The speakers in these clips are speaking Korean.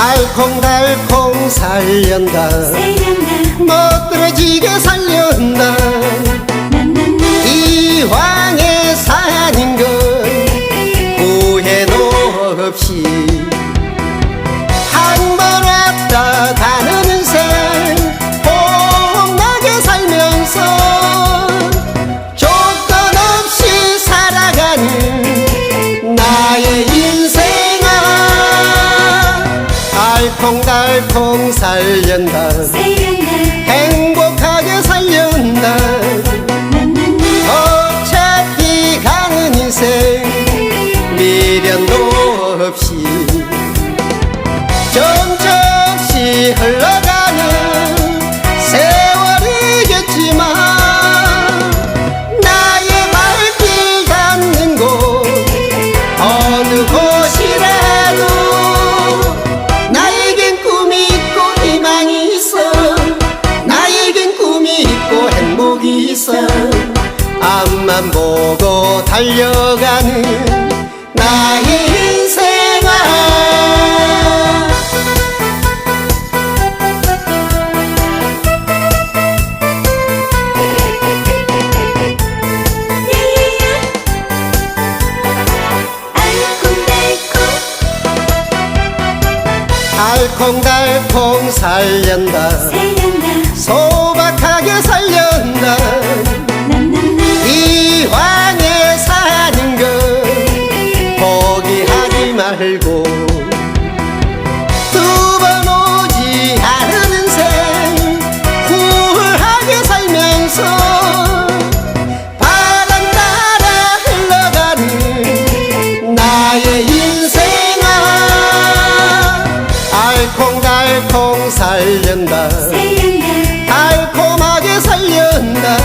알콩달콩 살련다. 멋들어지게 살련다. 이왕 알콩달콩 살련다 행복하게 살련다 어차피 가는 인생 미련도 없이 있어. 앞만 보고 달려가는 나의 인생아. 알콩달콩 살련다. 소박하게 살련다 말고 두 번 오지 않은 인생 후회하게 살면서 바람 따라 흘러가는 나의 인생아. 알콩달콩 살련다. 달콤하게 살련다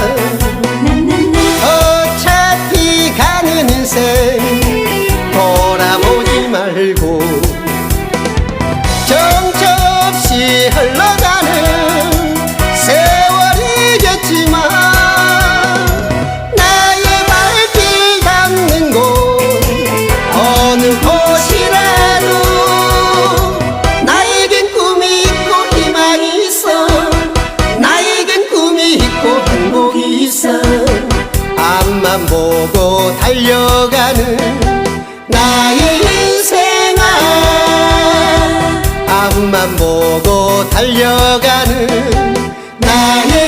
보고 달려가는 나의 인생아. 앞만 보고 달려가는 나의